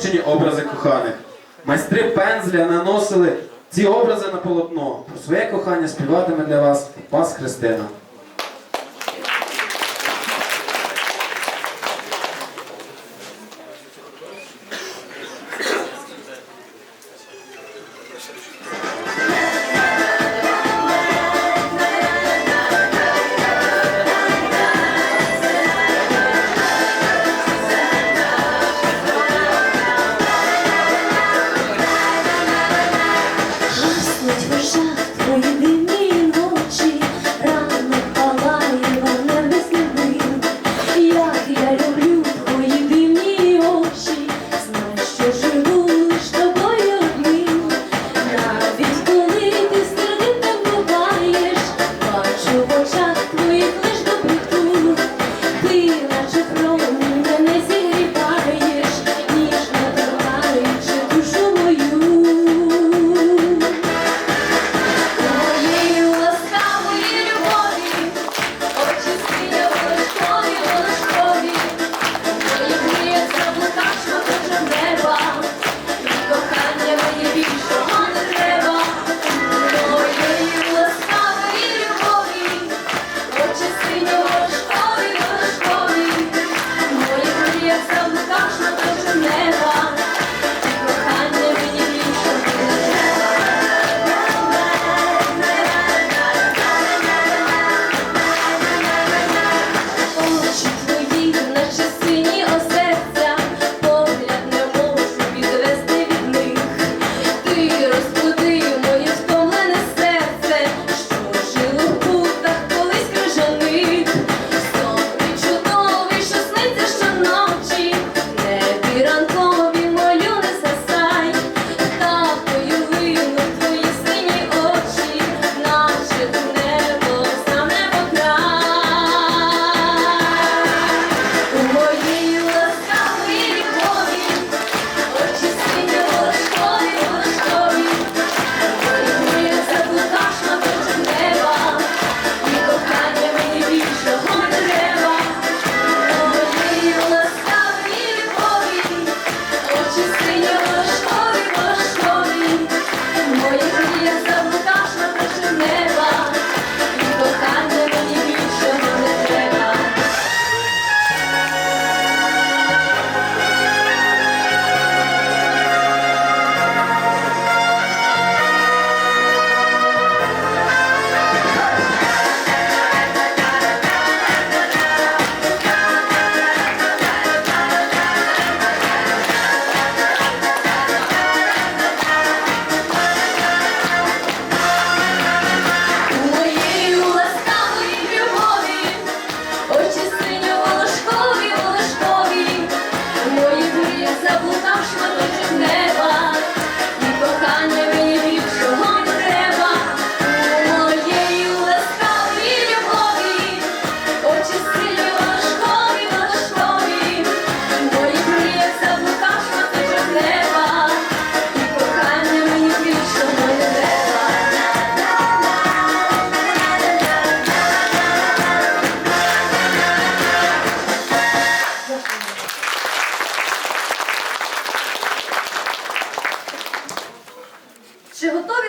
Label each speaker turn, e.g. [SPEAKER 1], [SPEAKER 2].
[SPEAKER 1] витончені образи коханих. Майстри пензля наносили ці образи на полотно. Про своє кохання співатиме для вас Пас Христина.